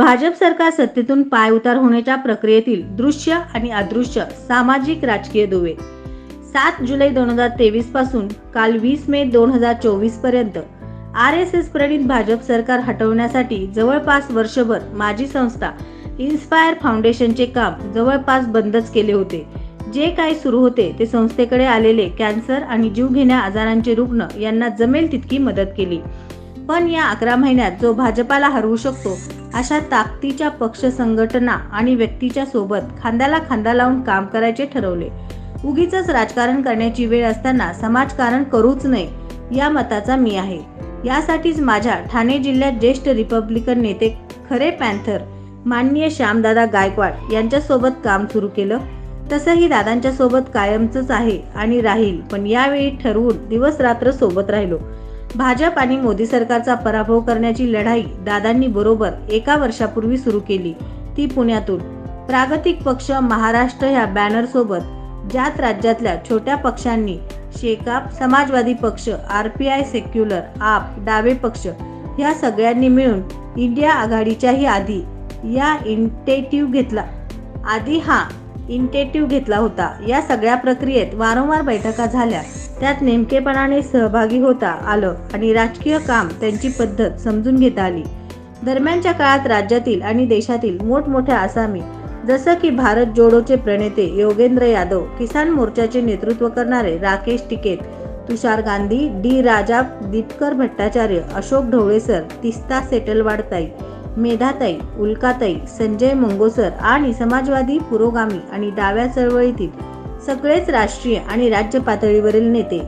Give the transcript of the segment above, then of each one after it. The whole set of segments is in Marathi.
भाजप सरकार सत्तेतून पाय उतार होण्याच्या प्रक्रियेतील दृश्य आणि अदृश्य सामाजिक राजकीय दुवे. सात जुलै दोन हजार तेवीसपासून काल वीस मे दोन हजार चोवीसपर्यंत आर एस एस प्रणित भाजप सरकार हटवण्यासाठी जवळपास वर्षभर माझी संस्था इन्स्पायर फाउंडेशनचे काम जवळपास बंदच केले होते. जे काही सुरू होते ते संस्थेकडे आलेले कॅन्सर आणि जीवघेण्या आजारांचे रुग्ण यांना जमेल तितकी मदत केली. पण या अकरा महिन्यात जो भाजपाला हरवू शकतो अशा ताकदीच्या पक्ष संघटना आणि व्यक्तीच्या सोबत खांद्याला खांदा लावून काम करायचे ठरवले. उगीच राजकारण करण्याची वेळ असताना समाजकारण करूच नये या मताचा मी आहे. यासाठीच माझ्या ठाणे जिल्ह्यात ज्येष्ठ रिपब्लिकन नेते खरे पॅन्थर माननीय श्यामदादा गायकवाड यांच्यासोबत काम सुरू केलं. तसंही दादांच्या सोबत कायमच आहे आणि राहील पण यावेळी ठरवून दिवस रात्र सोबत राहिलो. भाजप आणि मोदी सरकारचा पराभव करण्याची लढाई दादांनी बरोबर एका वर्षापूर्वी सुरू केली. ती पुण्यातून. प्रागतिक पक्ष महाराष्ट्र ह्या बॅनर सोबत ज्यात राज्यातल्या छोट्या पक्षांनी शेकाप समाजवादी पक्ष आर पी आय सेक्युलर आप डावे पक्ष ह्या सगळ्यांनी मिळून इंडिया आघाडीच्याही आधी या इंटेटिव्ह घेतला. आधी हा इंटेटिव्ह घेतला होता. या सगळ्या प्रक्रियेत वारंवार बैठका झाल्या. त्यात नेमकेपणाने सहभागी होता आलं आणि राजकीय काम त्यांची पद्धत समजून घेता आली. दरम्यानच्या काळात राज्यातील आणि देशातील मोठमोठ्या आसामी जसं की भारत जोडोचे प्रणेते योगेंद्र यादव किसान मोर्चाचे नेतृत्व करणारे राकेश टिकेत तुषार गांधी डी राजा दीपकर भट्टाचार्य अशोक ढवळेसर तिस्ता सेटलवाडताई मेधाताई उल्काताई संजय मंगोसर आणि समाजवादी पुरोगामी आणि डाव्या चळवळीतील सगळेच राष्ट्रीय आणि राज्य पातळीवरील नेते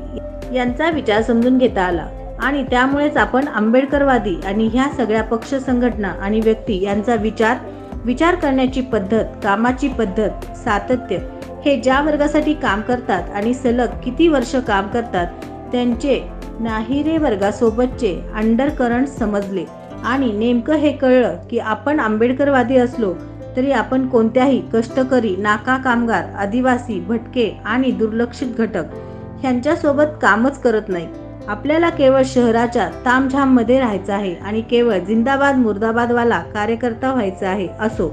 यांचा विचार समजून घेता आला. आणि त्यामुळेच आपण आंबेडकरवादी आणि ह्या सगळ्या पक्ष संघटना आणि व्यक्ती यांचा विचार विचार करण्याची पद्धत कामाची पद्धत सातत्य हे ज्या वर्गासाठी काम करतात आणि सलग किती वर्ष काम करतात त्यांचे नाहिरे वर्गासोबतचे अंडरकरंट समजले. आणि नेमकं हे कळलं की आपण आंबेडकरवादी असलो तरी आपण कोणत्याही कष्टकरी नाका कामगार आदिवासी भटके आणि दुर्लक्षित घटक ह्यांच्यासोबत कामच करत नाही. आपल्याला केवळ शहराच्या तामझाममध्ये राहायचं आहे आणि केवळ जिंदाबाद मुर्दाबादवाला कार्यकर्ता व्हायचा आहे असो.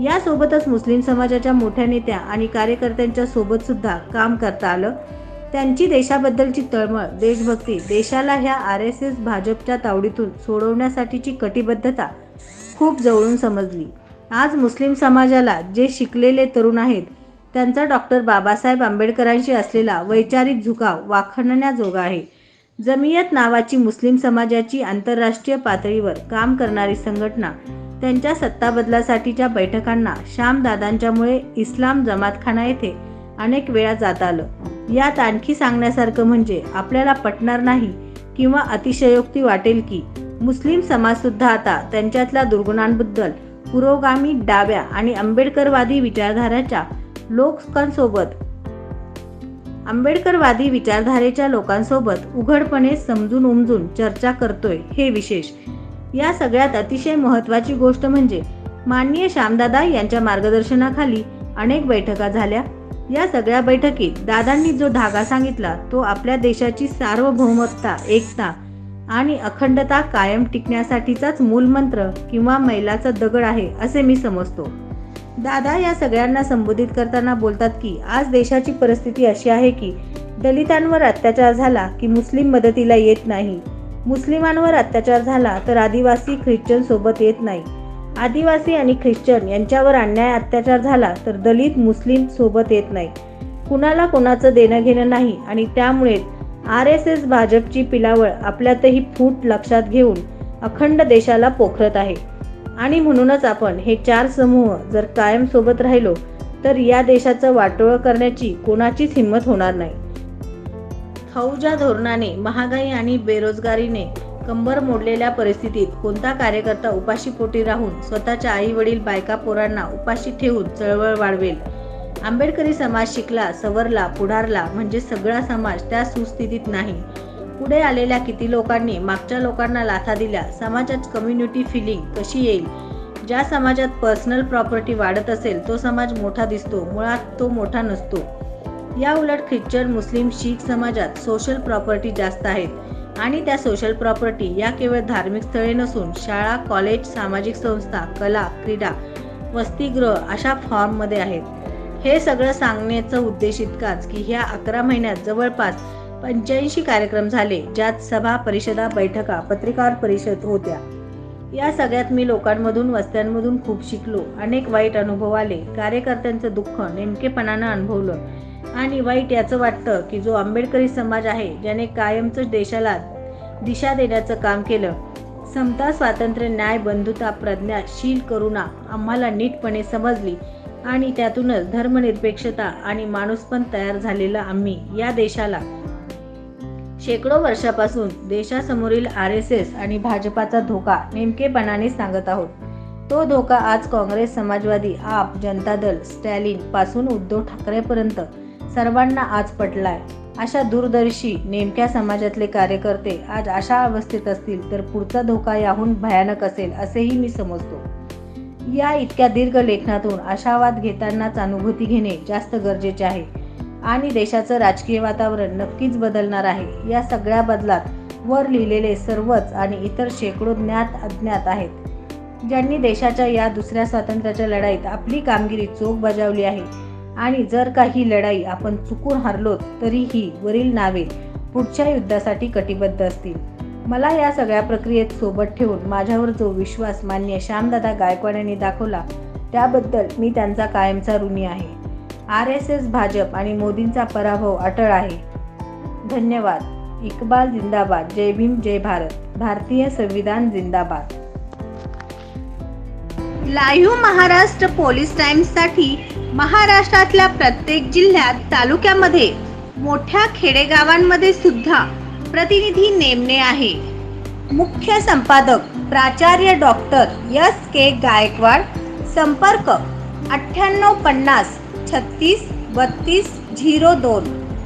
यासोबतच मुस्लिम समाजाच्या मोठ्या नेत्या आणि कार्यकर्त्यांच्या सोबत सुद्धा काम करता आलं. त्यांची देशाबद्दलची तळमळ देशभक्ती देशाला ह्या आर एस एस भाजपच्या तावडीतून सोडवण्यासाठीची कटिबद्धता खूप जवळून समजली. आज मुस्लिम समाजाला जे शिकलेले तरुण आहेत त्यांचा डॉक्टर बाबासाहेब आंबेडकरांशी असलेला वैचारिक झुकाव वाखणण्याजोगा आहे. जमियत नावाची मुस्लिम समाजाची आंतरराष्ट्रीय पातळीवर काम करणारी संघटना त्यांच्या सत्ताबदलासाठीच्या बैठकांना श्यामदादांच्यामुळे इस्लाम जमातखाना येथे अनेक वेळा जात आलं. यात आणखी सांगण्यासारखं म्हणजे आपल्याला पटणार नाही किंवा अतिशयोक्ती वाटेल की मुस्लिम समाजसुद्धा आता त्यांच्यातल्या दुर्गुणांबद्दल पुरोगामी डाव्या आणि आंबेडकरवादी विचारधाराच्या लोकांसोबत आंबेडकरवादी विचारधारेच्या लोकांसोबत उघडपणे समजून उमजून चर्चा करतोय हे विशेष. या सगळ्यात अतिशय महत्त्वाची गोष्ट म्हणजे माननीय श्यामदादा यांच्या मार्गदर्शनाखाली अनेक बैठका झाल्या. या सगळ्या बैठकीत दादांनी जो धागा सांगितला तो आपल्या देशाची सार्वभौमता एकता आणि अखंडता कायम टिकण्यासाठीचाच मूलमंत्र किंवा मैलाचा दगड आहे असे मी समजतो. दादा या सगळ्यांना संबोधित करताना बोलतात की आज देशाची परिस्थिती अशी आहे की दलितांवर अत्याचार झाला की मुस्लिम मदतीला येत नाही. मुस्लिमांवर अत्याचार झाला तर आदिवासी ख्रिश्चन सोबत येत नाही. आदिवासी आणि ख्रिश्चन यांच्यावर अन्याय अत्याचार झाला तर दलित मुस्लिम सोबत येत नाही. कुणाला कोणाचं देणं घेणं नाही आणि त्यामुळे आर एस एस भाजपची पिलावळ आपल्यातही फूट लक्षात घेऊन अखंड देशाला पोखरत आहे. आणि म्हणूनच आपण हे चार समूह जर कायम सोबत राहिलो तर या देशाचं वाटोळ करण्याची कोणाचीच हिंमत होणार नाही. फौजा धोरणाने महागाई आणि बेरोजगारीने कंबर मोडलेल्या परिस्थितीत कोणता कार्यकर्ता उपाशीपोटी राहून स्वतःच्या आई वडील बायका पोरांना उपाशी ठेवून चळवळ वाढवेल? आंबेडकरी समाज शिकला सवरला पुढारला म्हणजे सगळा समाज त्या सुस्थितीत नाही. पुढे आलेल्या किती लोकांनी मागच्या लोकांना लाथा दिल्या समाजात कम्युनिटी फिलिंग कशी येईल? ज्या समाजात पर्सनल प्रॉपर्टी वाढत असेल तो समाज मोठा दिसतो मुळात तो मोठा नसतो. या उलट ख्रिश्चन मुस्लिम शीख समाजात सोशल प्रॉपर्टी जास्त आहेत. आणि त्या सोशल प्रॉपर्टी या केवळ धार्मिक स्थळे नसून शाळा कॉलेज सामाजिक संस्था कला क्रीडा वसतिगृह अशा फॉर्ममध्ये आहेत. हे सगळं सांगण्याचा उद्देश इतकाच की ह्या अकरा महिन्यात जवळपास पंच्याऐंशी कार्यक्रम झाले ज्यात सभा परिषदा बैठका पत्रकार परिषद होत्या. या सगळ्यात मी लोकांमधून वस्त्यांमधून खूप शिकलो. अनेक वाईट अनुभव आले. कार्यकर्त्यांचं दुःख नेमकेपणानं अनुभवलं. आणि वाईट याचं वाटतं की जो आंबेडकरी समाज आहे ज्याने कायमच देशाला दिशा देण्याचं काम केलं समता स्वातंत्र्य न्याय बंधुता प्रज्ञा शील करुणा आम्हाला नीटपणे समजली आणि त्यातूनच धर्मनिरपेक्षता आणि माणूसपण तयार झालेला आम्ही या देशाला. शेकडो वर्षापासून देशासमोरील आर एस एस आणि भाजपाचा धोका नेमकेपणाने सांगत आहोत. तो धोका आज काँग्रेस समाजवादी आप जनता दल स्टॅलिनपासून उद्धव ठाकरेपर्यंत सर्वांना आज पटलाय. अशा दूरदर्शी नेमक्या समाजातले कार्यकर्ते आज अशा अवस्थेत असतील तर पुढचा धोका याहून भयानक असेल असेही मी समजतो. या इतक्या दीर्घ लेखनातून आशावाद घेतानाच अनुभूती घेणे जास्त गरजेचे आहे. आणि देशाचं राजकीय वातावरण नक्कीच बदलणार आहे. या सगळ्या बदलात वर लिहिलेले सर्वच आणि इतर शेकडो ज्ञात अज्ञात आहेत. ज्यांनी देशाच्या या दुसऱ्या स्वातंत्र्याच्या लढाईत आपली कामगिरी चोख बजावली आहे आणि जर का ही लढाई आपण चुकून हरलो तरीही वरील नावे पुढच्या युद्धासाठी कटिबद्ध असतील. मला या सगळ्या प्रक्रियेत सोबत ठेवून माझ्यावर जो विश्वास मान्य श्यामदादा गायकवाड यांनी दाखवला त्याबद्दल मी त्यांचा कायमचा ऋणी आहे. आर एस एस भाजप आणि मोदींचा पराभव अटळ आहे. धन्यवाद. इकबाल जिंदाबाद. जय भीम जय भारत. भारतीय संविधान जिंदाबाद. लाईव्ह महाराष्ट्र पोलीस टाइम्ससाठी महाराष्ट्रातल्या प्रत्येक जिल्ह्यात तालुक्यामध्ये मोठ्या खेडेगावांमध्ये सुद्धा प्रतिनिधी नेमणे आहे. मुख्य संपादक प्राचार्य डॉक्टर एस के गायकवाड संपर्क अठ्ठ्याण्णव पन्नास छत्तीस बत्तीस झिरो दोन.